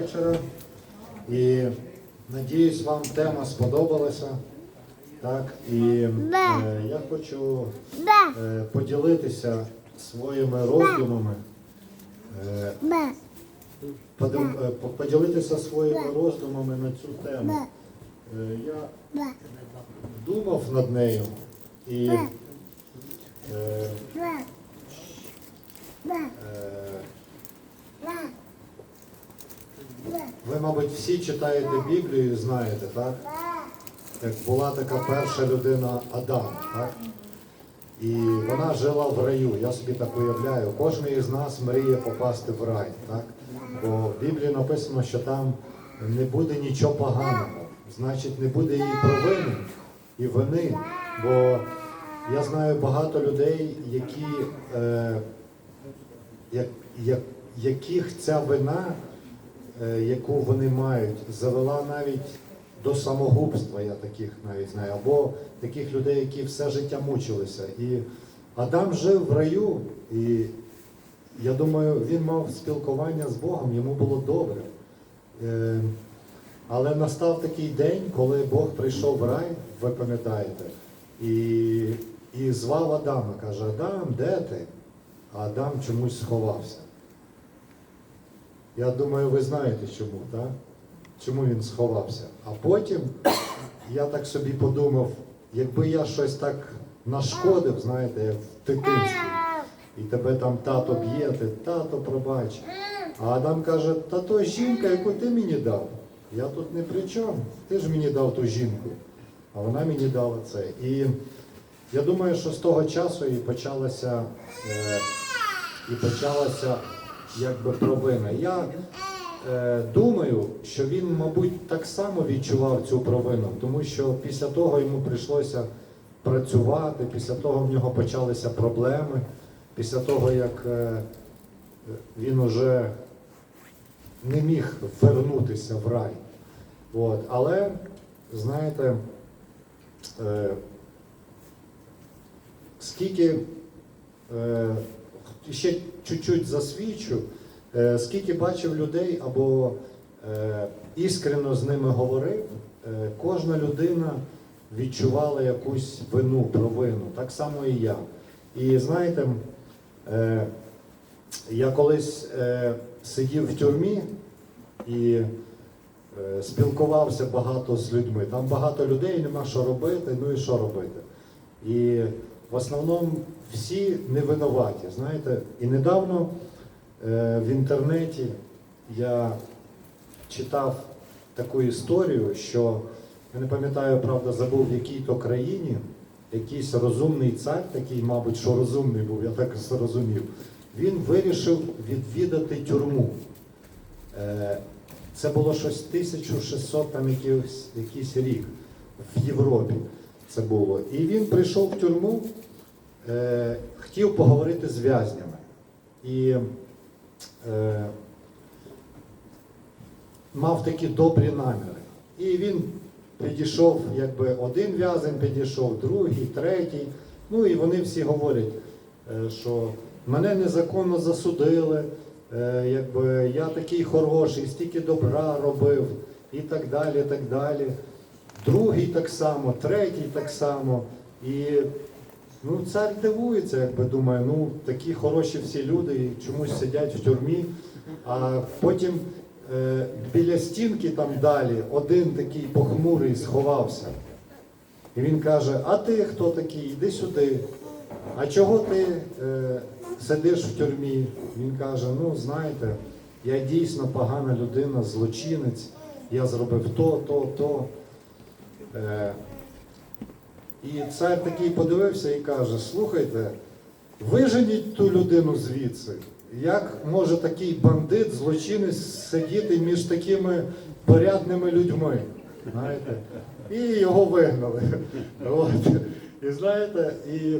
вечора. І надіюсь, вам тема сподобалася. Так, і е, я хочу е, поділитися своїми роздумами. Е, подив- е, поділитися своїми роздумами на цю тему. Е, я думав над нею. І е, е, ви, мабуть, всі читаєте Біблію і знаєте, так? Як була така перша людина Адам, так? І вона жила в раю, я собі так уявляю. Кожен із нас мріє попасти в рай, так? Бо в Біблії написано, що там не буде нічого поганого, значить не буде і провини, і вини. Бо я знаю багато людей, які, е, як, як, яких ця вина, яку вони мають, завела навіть до самогубства, я таких навіть знаю, або таких людей, які все життя мучилися. І Адам жив в раю, і я думаю, він мав спілкування з Богом, йому було добре. Е, Але настав такий день, коли Бог прийшов в рай, ви пам'ятаєте, і, і звав Адама, каже, Адам, де ти? А Адам чомусь сховався. Я думаю, ви знаєте чому, так? Чому він сховався. А потім я так собі подумав, якби я щось так нашкодив, знаєте, як в дитинстві, і тебе там тато б'є, ти тато пробач. А Адам каже, та то жінка, яку ти мені дав. Я тут не при чому. Ти ж мені дав ту жінку. А вона мені дала це. І я думаю, що з того часу і почалася, е, і почалася якби провина. Я е, думаю, що він, мабуть, так само відчував цю провину, тому що після того йому прийшлося працювати, після того в нього почалися проблеми, після того, як е, він уже не міг вернутися в рай. От. Але, знаєте, е, скільки е, ще чуть-чуть засвідчу, е, скільки бачив людей або е, іскрено з ними говорив, е, кожна людина відчувала якусь вину, провину, так само і я. І знаєте, я колись сидів в тюрмі і спілкувався багато з людьми. Там багато людей, нема що робити, ну і що робити. І в основному всі не винуваті. Знаєте, і недавно е, в інтернеті я читав таку історію, що я не пам'ятаю, правда, забув в якій то країні якийсь розумний цар, такий, мабуть, що розумний був, я так зрозумів, він вирішив відвідати тюрму. Е, Це було щось 1600 там якийсь, якийсь рік в Європі це було. І він прийшов в тюрму, е, хотів поговорити з в'язнями. І е, мав такі добрі наміри. І він підійшов, якби один в'язень підійшов, другий, третій. Ну і вони всі говорять, е, що мене незаконно засудили, е, якби я такий хороший, стільки добра робив, і так далі, так далі. Другий так само, третій так само. І ну, цар дивується, якби думає, ну такі хороші всі люди і чомусь сидять в тюрмі. А потім е, біля стінки там далі один такий похмурий сховався. І він каже: А ти хто такий? Іди сюди. А чого ти е, сидиш в тюрмі? Він каже: ну знаєте, я дійсно погана людина, злочинець, я зробив то, то, то. Е, і цар такий подивився і каже: слухайте, виженіть ту людину звідси. Як може такий бандит, злочинець сидіти між такими порядними людьми? Знаєте? І його вигнали. От. І знаєте, і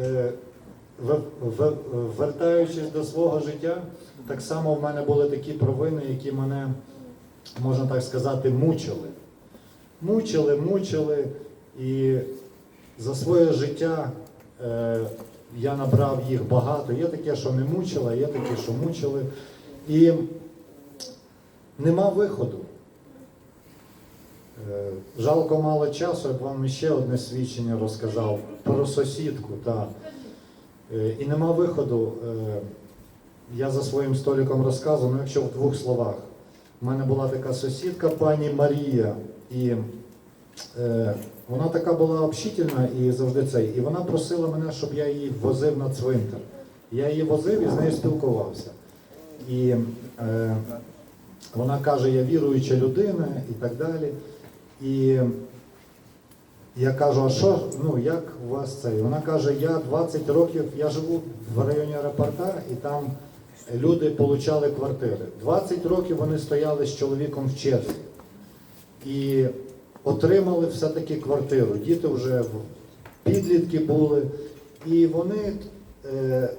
е, вертаючись до свого життя, так само в мене були такі провини, які мене, можна так сказати, мучили. Мучили, мучили, і за своє життя е, я набрав їх багато. Є таке, що не мучило, є таке, що мучили. І нема виходу. Е, Жалко мало часу, я б вам ще одне свідчення розказав про сусідку. Та. Е, І нема виходу. Е, Я за своїм столиком розказую, ну якщо в двох словах. У мене була така сусідка, пані Марія, і е, вона така була общительна і завжди цей. І вона просила мене, щоб я її возив на цвинтар. Я її возив і з нею спілкувався. І е, вона каже, я віруюча людина і так далі. І я кажу, а що, ну як у вас це? І Вона каже, я 20 років, я живу в районі аеропорта, і там люди отримали квартири. 20 років вони стояли з чоловіком в черзі. І отримали все-таки квартиру. Діти вже підлітки були. І вони е,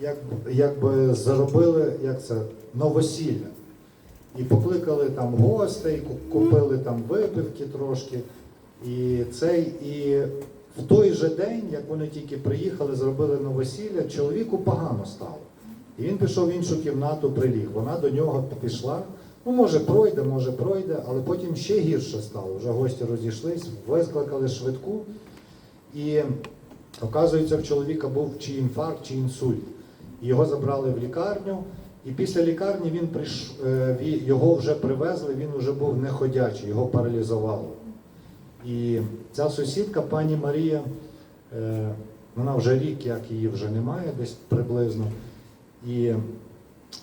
як, якби заробили як це, новосілля. І покликали там гостей, купили там випивки трошки. І цей, і в той же день, як вони тільки приїхали, зробили новосілля, чоловіку погано стало. І він пішов в іншу кімнату, приліг. Вона до нього пішла. Ну, може, пройде, може, пройде, але потім ще гірше стало. Вже гості розійшлись, викликали швидку. І оказується, в чоловіка був чи інфаркт, чи інсульт. Його забрали в лікарню. І після лікарні він приш... е, його вже привезли, він вже був неходячий, його паралізувало. І ця сусідка, пані Марія, е, вона вже рік, як її вже немає, десь приблизно. І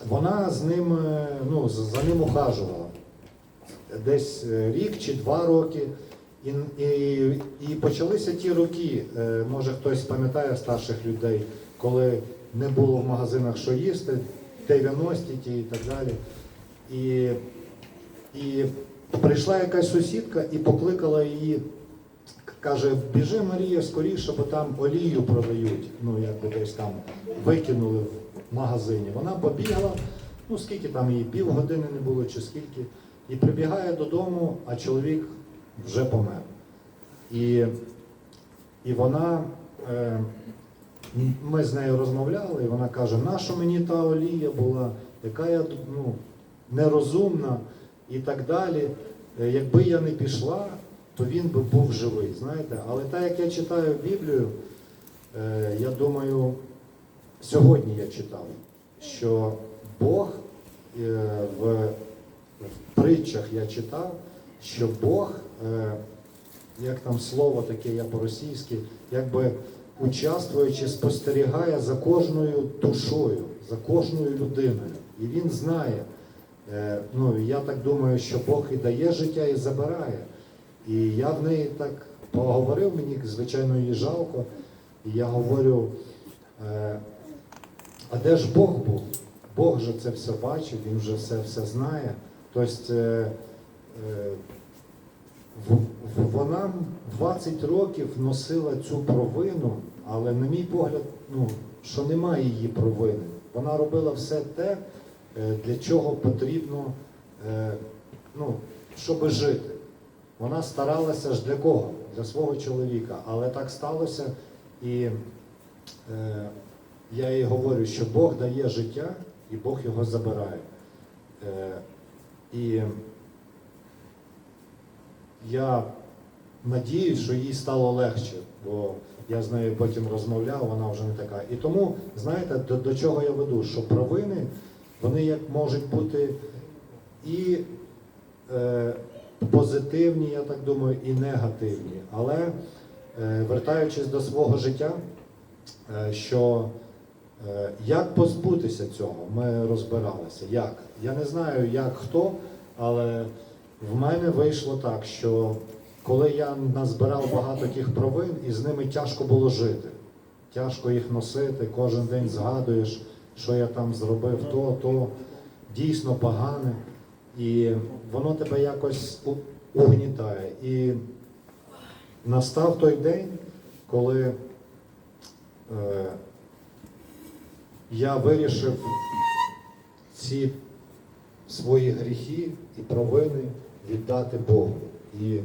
вона з ним, е, ну, за ним ухажувала. Десь е, рік чи два роки. І, і, і почалися ті роки, е, може хтось пам'ятає старших людей, коли не було в магазинах що їсти, 90-ті ті і так далі. І, і прийшла якась сусідка і покликала її, каже, біжи Марія скоріше, бо там олію продають, ну якби десь там викинули магазині. Вона побігла, ну скільки там їй півгодини не було чи скільки, і прибігає додому, а чоловік вже помер. І, і вона, е, ми з нею розмовляли, і вона каже, нащо мені та олія була, яка я ну, нерозумна і так далі. Е, Якби я не пішла, то він би був живий. Знаєте? Але так як я читаю Біблію, е, я думаю, сьогодні я читав, що Бог е, в, притчах я читав, що Бог, е, як там слово таке, я по-російськи, якби участвуючи, спостерігає за кожною душою, за кожною людиною. І він знає. Е, Ну, я так думаю, що Бог і дає життя, і забирає. І я в неї так поговорив, мені, звичайно, її жалко. І я говорю, а де ж Бог був? Бог же це все бачив, він вже все, все знає. Тобто е, е, вона 20 років носила цю провину, але, на мій погляд, ну, що немає її провини. Вона робила все те, е, для чого потрібно, е, ну, щоб жити. Вона старалася ж для кого? Для свого чоловіка. Але так сталося, і е, я їй говорю, що Бог дає життя і Бог його забирає. Е, і я надіюсь, що їй стало легше, бо я з нею потім розмовляв, вона вже не така. І тому, знаєте, до, до чого я веду? Що провини, вони як можуть бути і е, позитивні, я так думаю, і негативні. Але е, вертаючись до свого життя, е, що як позбутися цього, ми розбиралися. Як? Я не знаю, як хто, але в мене вийшло так, що коли я назбирав багато тих провин, і з ними тяжко було жити. Тяжко їх носити, кожен день згадуєш, що я там зробив, то, то дійсно погане. І воно тебе якось угнітає. І настав той день, коли е, я вирішив ці свої гріхи і провини віддати Богу. І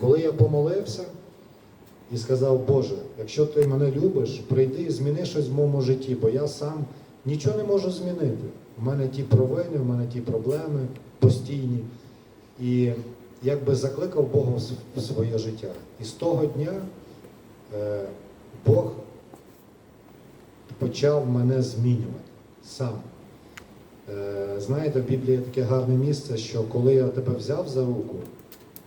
коли я помолився і сказав, Боже, якщо ти мене любиш, прийди і зміни щось в моєму житті, бо я сам нічого не можу змінити. в мене ті провини, в мене ті проблеми постійні. І якби закликав Бога в в своє життя. І з того дня е, Бог почав мене змінювати сам. Е, знаєте, в Біблії таке гарне місце, що коли я тебе взяв за руку,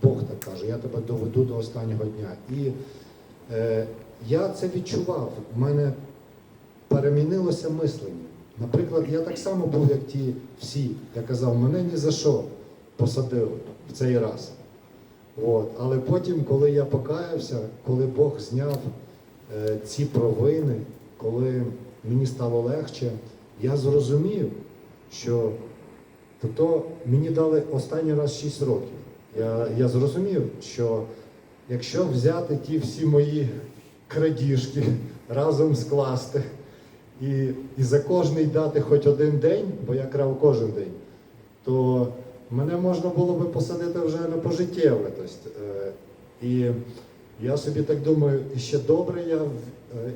Бог так каже, я тебе доведу до останнього дня. І е, я це відчував. У мене перемінилося мислення. Наприклад, я так само був, як ті всі. Я казав, мене ні за що посадили в цей раз. От. Але потім, коли я покаявся, коли Бог зняв е, ці провини, коли мені стало легше, я зрозумів, що то, то мені дали останній раз 6 років. Я, я зрозумів, що якщо взяти ті всі мої крадіжки разом скласти і, і за кожний дати хоч один день, бо я крав кожен день, то мене можна було би посадити вже на пожиттєве. Тобто, е, і я собі так думаю, і ще добре я, е,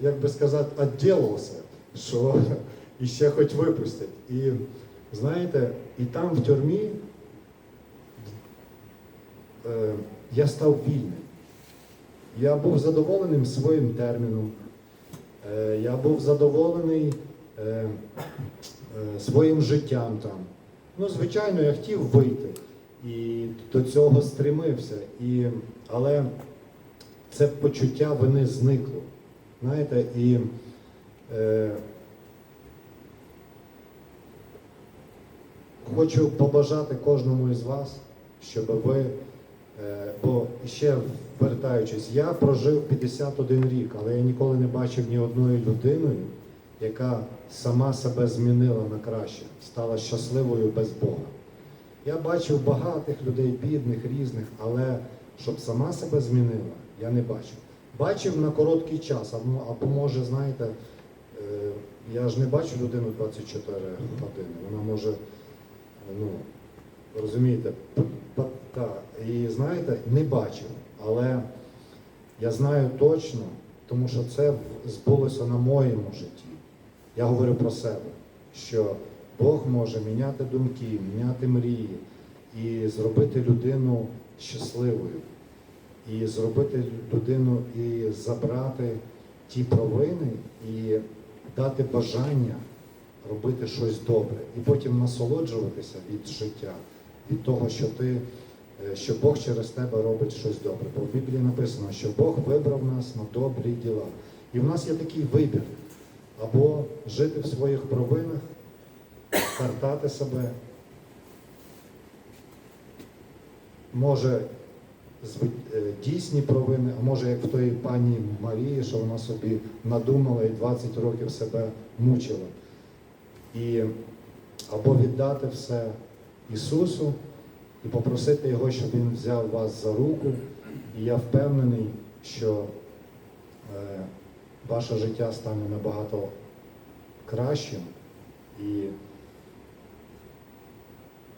як би сказати, відділився, що і ще хоч випустять. І знаєте, і там в тюрмі е, я став вільним. Я був задоволеним своїм терміном. Е, Я був задоволений е, е, своїм життям там. Ну, звичайно, я хотів вийти і до цього стремився. І, але це почуття вини зникло. Знаєте, і хочу побажати кожному із вас, щоб ви, е, бо ще вертаючись, я прожив 51 рік, але я ніколи не бачив ні одної людиною, яка сама себе змінила на краще, стала щасливою без Бога. Я бачив багатих людей, бідних, різних, але щоб сама себе змінила, я не бачив. Бачив на короткий час, або, може, знаєте, е, я ж не бачу людину 24 години. Вона може, ну, розумієте, та, і знаєте, не бачив. Але я знаю точно, тому що це збулося на моєму житті. Я говорю про себе, що Бог може міняти думки, міняти мрії і зробити людину щасливою, і зробити людину і забрати ті провини і дати бажання робити щось добре, і потім насолоджуватися від життя, від того, що ти, е, що Бог через тебе робить щось добре. Бо в Біблії написано, що Бог вибрав нас на добрі діла. І в нас є такий вибір або жити в своїх провинах, картати себе. Може, дійсні провини, а може, як в тої пані Марії, що вона собі надумала і 20 років себе мучила. І або віддати все Ісусу і попросити Його, щоб Він взяв вас за руку. І я впевнений, що е, ваше життя стане набагато кращим і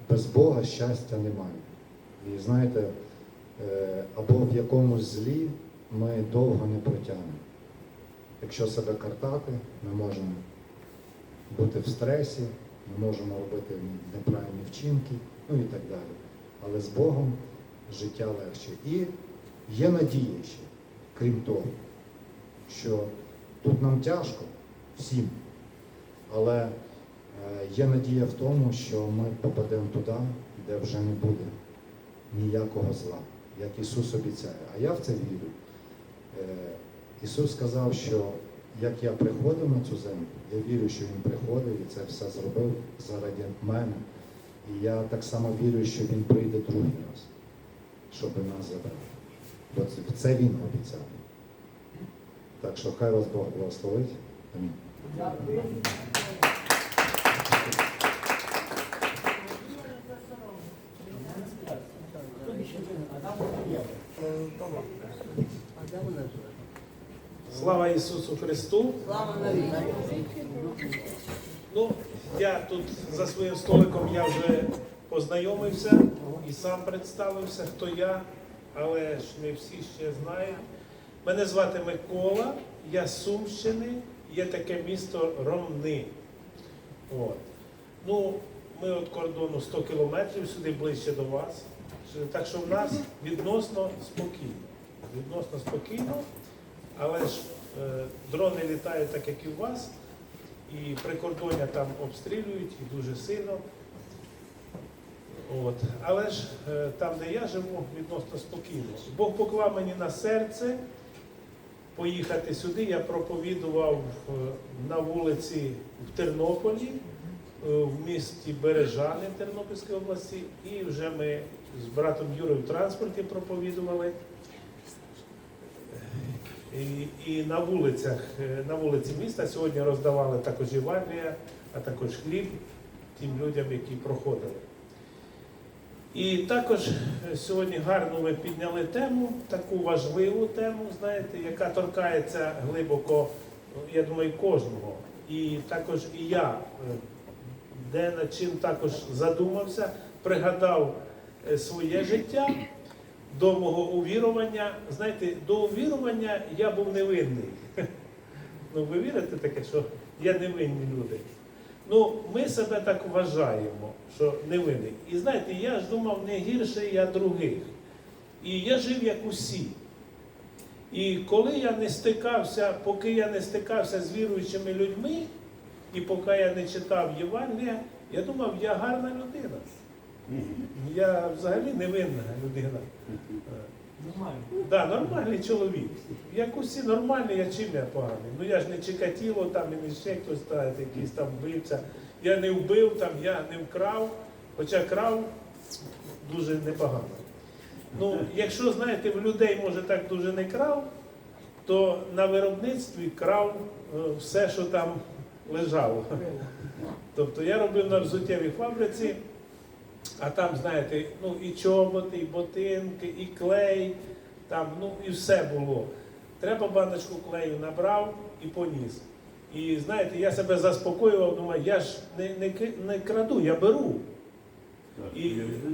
без Бога щастя немає. І знаєте, е, або в якомусь злі ми довго не протягнемо. Якщо себе картати, ми можемо бути в стресі, ми можемо робити неправильні вчинки, ну і так далі. Але з Богом життя легше. І є надія ще, крім того, що тут нам тяжко всім, але е, є надія в тому, що ми попадемо туди, де вже не буде ніякого зла, як Ісус обіцяє. А я в це вірю. Е, Ісус сказав, що як я приходив на цю землю, я вірю, що Він приходив і це все зробив заради мене. І я так само вірю, що Він прийде другий раз, щоб нас забрати. Бо це, Він обіцяв. Так що хай вас Бог благословить. Амінь. Слава Ісусу Христу! Слава Ну, я тут за своїм столиком я вже познайомився і сам представився, хто я, але ж не всі ще знають. Мене звати Микола, я з Сумщини, є таке місто Ромни. От. Ну, ми від кордону 100 кілометрів сюди ближче до вас. Так що в нас відносно спокійно. Відносно спокійно, але ж дрони літають так, як і у вас, і прикордоння там обстрілюють і дуже сильно. От. Але ж е, там, де я живу, відносно спокійно. Бог поклав мені на серце поїхати сюди. Я проповідував е, на вулиці в Тернополі, е, в місті Бережани Тернопільської області, і вже ми з братом Юрою в транспорті проповідували. І, і на вулицях, е, на вулиці міста сьогодні роздавали також Євангелія, а також хліб тим людям, які проходили. І також е, сьогодні гарно ви підняли тему, таку важливу тему, знаєте, яка торкається глибоко, я думаю, кожного. І також і я е, де над чим також задумався, пригадав своє життя до мого увірування. Знаєте, до увірування я був невинний. Ну, ви вірите таке, що є невинні люди? Ну, ми себе так вважаємо, що невинний. І знаєте, я ж думав, не гірше я других. І я жив як усі. І коли я не стикався, поки я не стикався з віруючими людьми, і поки я не читав Євангелія, я думав, я гарна людина. Я взагалі невинна людина. Нормально. Да, нормальний чоловік. Як усі нормальні, я чим я поганий. Ну я ж не Чикатіло там і не ще хтось та, якийсь там вбивця. Я не вбив там, я не вкрав, хоча крав дуже непогано. Ну, якщо, знаєте, в людей, може, так дуже не крав, то на виробництві крав е, все, що там лежало. Тобто я робив на взуттєвій фабриці, а там, знаєте, ну і чоботи, і ботинки, і клей, там, ну і все було. Треба баночку клею набрав і поніс. І знаєте, я себе заспокоював, думаю, я ж не, не, не краду, я беру. І,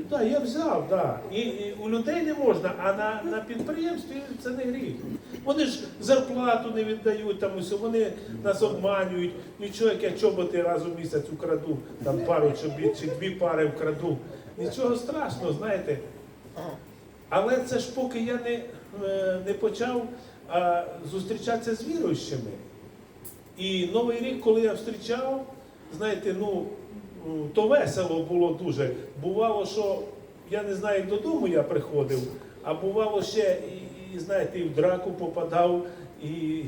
да, я взяв, да. І, і у людей не можна, а на, на підприємстві це не гріх. Вони ж зарплату не віддають, там усе, вони нас обманюють. Нічого, як я чоботи раз у місяць украду, там пару чобіт чи дві пари вкраду. Нічого страшного, знаєте. Але це ж поки я не, е, не почав а, зустрічатися з віруючими. І Новий рік, коли я зустрічав, знаєте, ну то весело було дуже. Бувало, що я не знаю, як додому я приходив, а бувало ще, і, і знаєте, і в драку попадав, і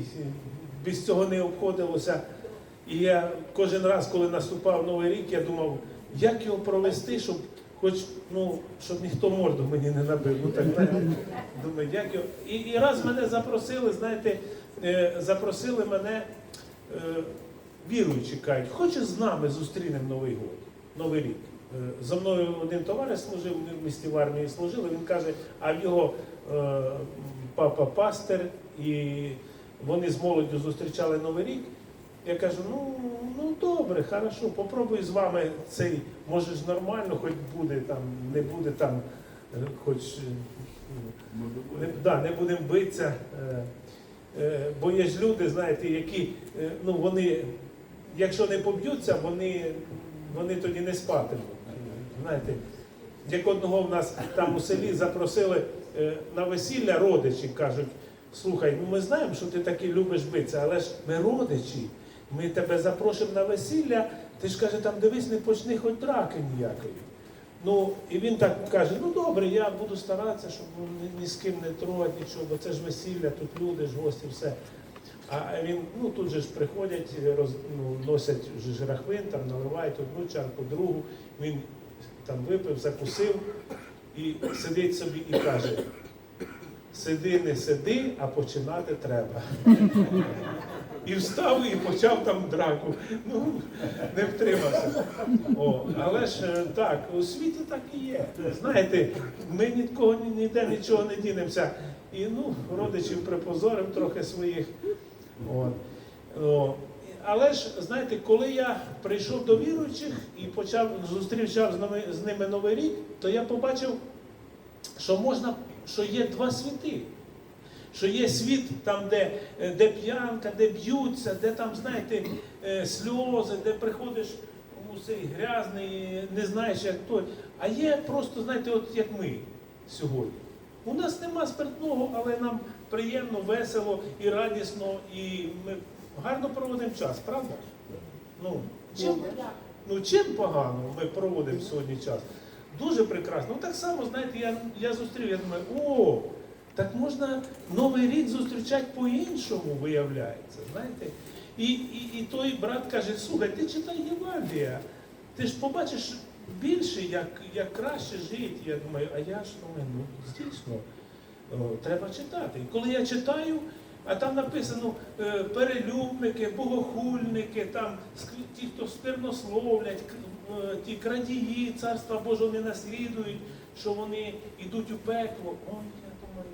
без цього не обходилося. І я кожен раз, коли наступав Новий рік, я думав, як його провести, щоб хоч ну, щоб ніхто морду мені не набив. Ну так думаю, як його. І, і раз мене запросили, знаєте, е, запросили мене е, віруючі кажуть, хочеш з нами зустрінемо Новий год, Новий рік. Е, За мною один товариш служив, ми в місті в армії служили. Він каже, а в його е, папа пастир, і вони з молоддю зустрічали Новий рік. Я кажу, ну, ну добре, хорошо, попробуй з вами цей, може ж нормально, хоч буде там, не буде там, е, хоч е, не, да, не будемо битися. Е, е, бо є ж люди, знаєте, які, е, ну вони, якщо не поб'ються, вони, вони тоді не спатимуть. Знаєте, як одного в нас там у селі запросили е, на весілля родичі, кажуть, слухай, ну ми знаємо, що ти таки любиш битися, але ж ми родичі, ми тебе запрошуємо на весілля, ти ж каже, там дивись, не почни хоч драки ніякої. Ну, і він так каже: ну добре, я буду старатися, щоб ні, ні з ким не трогати нічого, бо це ж весілля, тут люди ж гості, все. А він, ну тут же ж приходять, роз, ну, носять ж там наливають одну чарку, другу. Він там випив, закусив і сидить собі і каже: сиди, не сиди, а починати треба. І встав і почав там драку. Ну, не втримався. О, але ж е, так, у світі так і є. Знаєте, ми ні від ніде нічого не дінемося. І ну, родичів припозорив трохи своїх. От. О, але ж, знаєте, коли я прийшов до віруючих і почав зустрічав з ними, Новий рік, то я побачив, що можна, що є два світи. Що є світ там, де, де п'янка, де б'ються, де там, знаєте, е, сльози, де приходиш усей грязний, не знаєш, як той. А є просто, знаєте, от як ми сьогодні. У нас нема спиртного, але нам приємно, весело і радісно, і ми гарно проводимо час, правда? Ну, чим, ну, чим погано ми проводимо сьогодні час? Дуже прекрасно. Ну так само, знаєте, я, я зустрів, я думаю, о, так можна Новий рік зустрічати по-іншому, виявляється. Знаєте? І, і, і той брат каже, слухай, ти читай Євангелія, ти ж побачиш більше, як, як краще жити. Я думаю, а я ж думаю, ну дійсно, треба читати. Коли я читаю, а там написано е, перелюбники, богохульники, там ті, хто сквернословлять, к- е, ті крадії, царства Божого не наслідують, що вони йдуть у пекло. Ой, я думаю,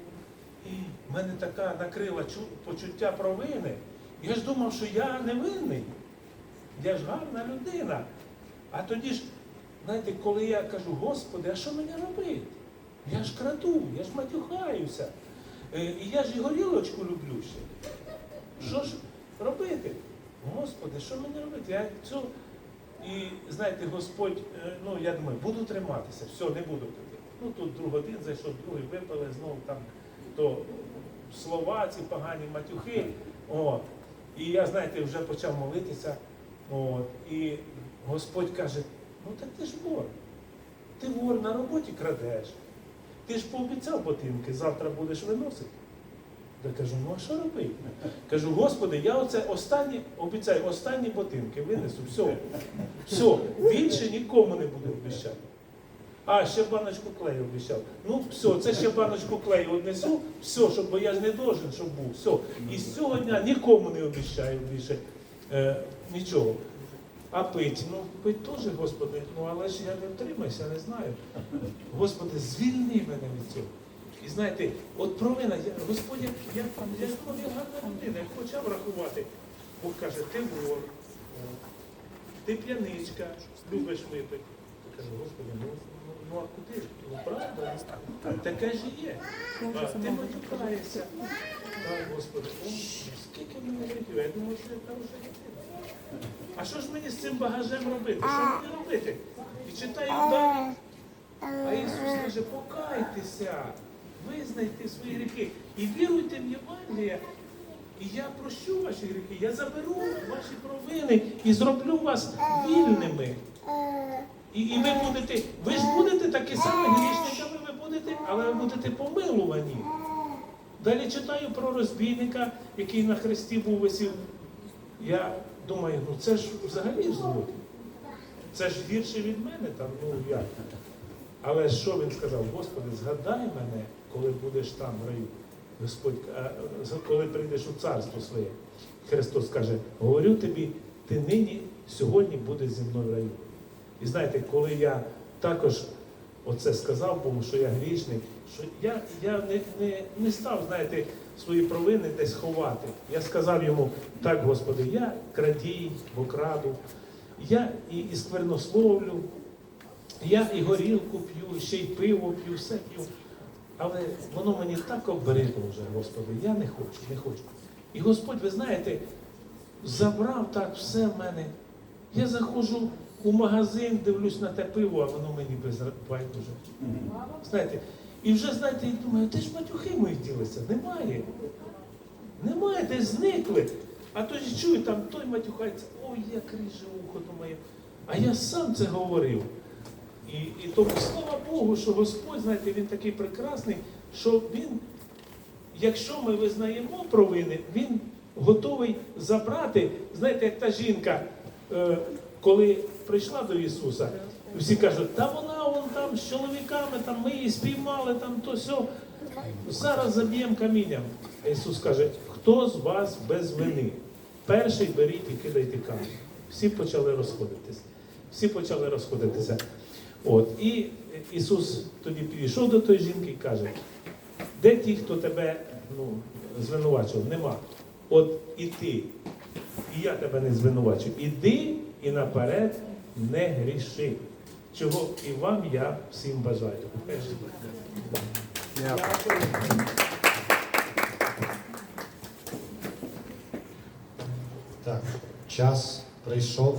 і в мене така накрила почуття провини. Я ж думав, що я невинний. Я ж гарна людина. А тоді ж, знаєте, коли я кажу, Господи, а що мені робити? Я ж краду, я ж матюхаюся. Е, І я ж і горілочку люблю ще. Що ж робити? Господи, що мені робити? Я цю... І знаєте, Господь, е, ну я думаю, буду триматися, все, не буду пити. Ну тут друг один зайшов, другий випили, знову там то слова, ці погані матюхи. От. І я, знаєте, вже почав молитися. От. І Господь каже, ну так ти ж вор. Ти вор на роботі крадеш. Ти ж пообіцяв ботинки, завтра будеш виносити. Я кажу, ну а що робити? Кажу, Господи, я оце останні, обіцяю, останні ботинки винесу, все. Все, більше нікому не буду обіцяти. А, ще баночку клею обіцяв. Ну, все, це ще баночку клею однесу, все, щоб, бо я ж не должен, щоб був. Все. І з цього дня нікому не обіцяю більше е, нічого. А пить, ну пить теж, Господи, ну але ж я не втримаюся, не знаю. Господи, звільни мене від цього. І знаєте, от провина, я, Господь, як, як там, я ж думав, я гарна людина, я почав рахувати. Бог каже, ти вор, ти п'яничка, любиш випити. Я кажу, Господи, ну, ну, ну а куди ж? Ну правда, таке ж і є. А, ти матюкаєшся. А, Господи, о, скільки мені років? Я думаю, що я там вже дитина. А що ж мені з цим багажем робити? Що мені робити? І читаю далі. А Ісус каже, покайтеся, визнайте свої гріхи і віруйте в Євангелія. І я прощу ваші гріхи, я заберу ваші провини і зроблю вас вільними. І, і ви будете, ви ж будете такі самі грішниками, ви будете, але ви будете помилувані. Далі читаю про розбійника, який на хресті був висів. Я думаю, ну це ж взагалі злодій. Це ж гірше від мене, там, ну як. Але що він сказав? Господи, згадай мене, коли будеш там в раю. Господь, а, коли прийдеш у царство своє. Христос каже, говорю тобі, ти нині, сьогодні будеш зі мною в раю. І знаєте, коли я також оце сказав Богу, що я грішник, що я, я не, не, не став, знаєте, свої провини десь ховати. Я сказав йому, так, Господи, я крадій, бо краду, я і, і сквернословлю, я і горілку п'ю, ще й пиво п'ю, все п'ю. Але воно мені так обридло вже, Господи, я не хочу, не хочу. І Господь, ви знаєте, забрав так все в мене. Я заходжу у магазин, дивлюсь на те пиво, а воно мені без байдуже. Знаєте, і вже, знаєте, і думаю, де ж матюхи мої ділися? Немає. Немає, десь зникли. А то ж чую, там той матюхається, ой, як ріже ухо, думаю. А я сам це говорив. І, і тому слава Богу, що Господь, знаєте, Він такий прекрасний, що Він, якщо ми визнаємо провини, Він готовий забрати, знаєте, як та жінка, е, коли прийшла до Ісуса, всі кажуть, та вона вон там з чоловіками, там ми її спіймали, там то сьо. Зараз заб'ємо камінням. Ісус каже, хто з вас без вини? Перший беріть і кидайте камінь. Всі почали розходитися. Всі почали розходитися. От. І Ісус тоді підійшов до тої жінки і каже, де ті, хто тебе ну, звинувачував? Нема. От і ти, і я тебе не звинувачу. Іди і наперед не гріши. Чого і вам я всім бажаю. Так, час прийшов.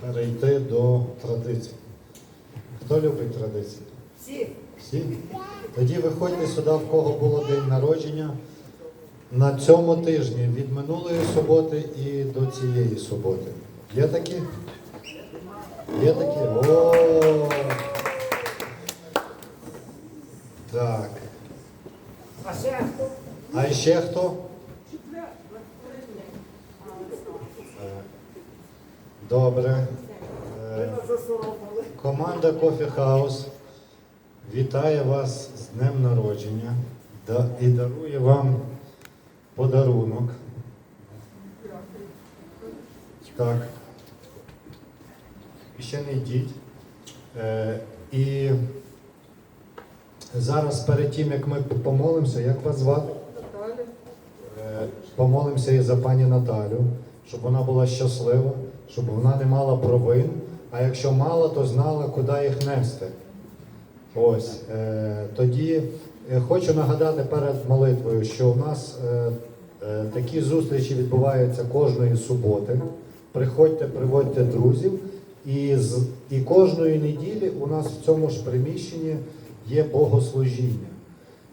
перейти до традицій. Хто любить традиції? Всі. Всі? Тоді виходьте сюди, в кого було день народження. На цьому тижні від минулої суботи і до цієї суботи. Є такі? Є такі? О! Так. А ще хто? А ще хто? Е, Добре. Е. Команда Coffee House вітає вас з днем народження і дарує вам подарунок. Так. Ще не йдіть. І зараз перед тим, як ми помолимося, як вас звати? Е, Помолимося і за пані Наталю, щоб вона була щаслива, щоб вона не мала провин, а якщо мала, то знала, куди їх нести. Ось е, тоді е, хочу нагадати перед молитвою, що у нас такі зустрічі відбуваються кожної суботи. Приходьте, приводьте друзів, і, з, і кожної неділі у нас в цьому ж приміщенні є богослужіння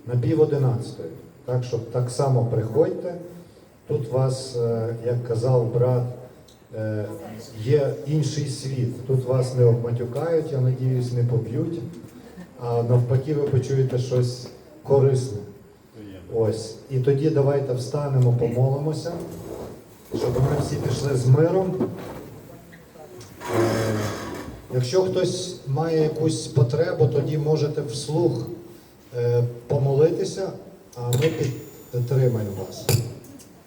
на пів одинадцятої. Так що так само приходьте. Тут вас, е, як казав брат, е, є інший світ. Тут вас не обматюкають, я надіюсь, не поб'ють, а навпаки, ви почуєте щось корисне. Ось. І тоді давайте встанемо, помолимося, щоб ми всі пішли з миром. Якщо хтось має якусь потребу, тоді можете вслух е, помолитися, а ми підтримаємо вас.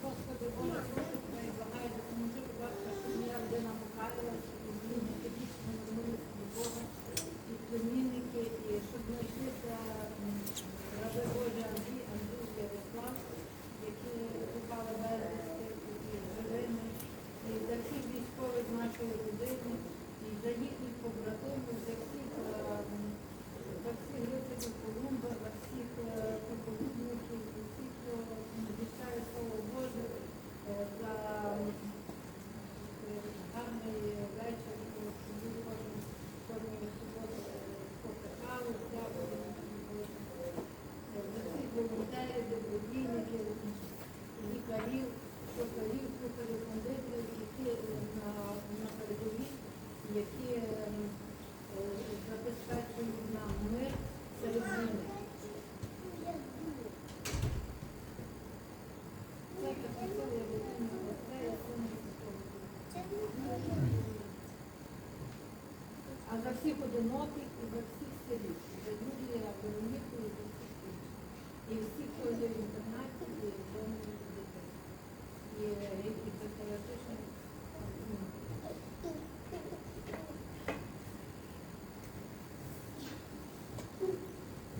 Господи Боже, прошу тебе і благаю, допоможи, будь ласка, щоб моя родина покаялась, і люди дійсно вернулися до Бога, і племінники, і щоб знайшлися м, раби Божі Андрій, Андрій, Ярослав, які попали безвісти, і живими, і за всіх військових нашої родини, і за їхніх побратимів, за всіх, е, м, за всіх лицарів Колумба, за всіх е, проповідників, за всіх, хто обіцяє Слово Боже, е, за м, е, гарний вечір, е, щоб ви кожен кожної суботи е, спотикали, дякуємо тобі, Боже. Е, за всіх волонтерів, добровільників, лікарів, шоферів, кухарів, кондитерів, які е, на, на передовій, які е, е, забезпечують нам мир серед війни. Це капіталія дитина Отця і Сина і Святого Духа. А за всіх одиноких і за всіх сиріт, за Юлія, Вероніку і за всіх інших. І всіх, хто є в інтернаті, і вдома дітей. І, і, і патріотичних. ну,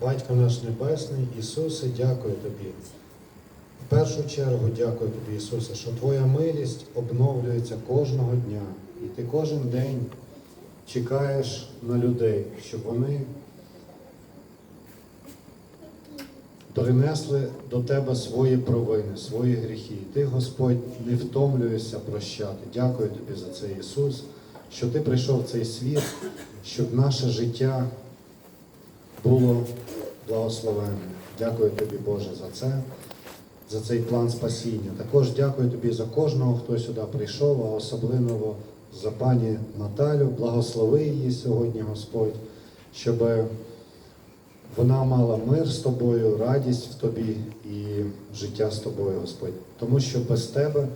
Батько наш Небесний, Ісусе, дякую Тобі. В першу чергу дякую Тобі, Ісусе, що Твоя милість обновлюється кожного дня. І ти кожен день чекаєш на людей, щоб вони принесли до Тебе свої провини, свої гріхи. Ти, Господь, не втомлюєшся прощати. Дякую Тобі за це, Ісус, що Ти прийшов в цей світ, щоб наше життя було благословенне. Дякую тобі, Боже, за це, за цей план спасіння. Також дякую тобі за кожного, хто сюди прийшов, а особливо за пані Наталю. Благослови її сьогодні, Господь, щоб вона мала мир з тобою, радість в тобі і життя з тобою, Господь. Тому що без тебе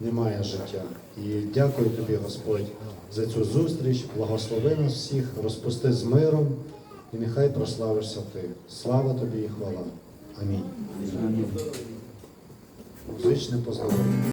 немає життя. І дякую тобі, Господь, за цю зустріч. Благослови нас всіх, розпусти з миром. І нехай прославишся ти. Слава тобі і хвала. Амінь. Музичне поздоровлення.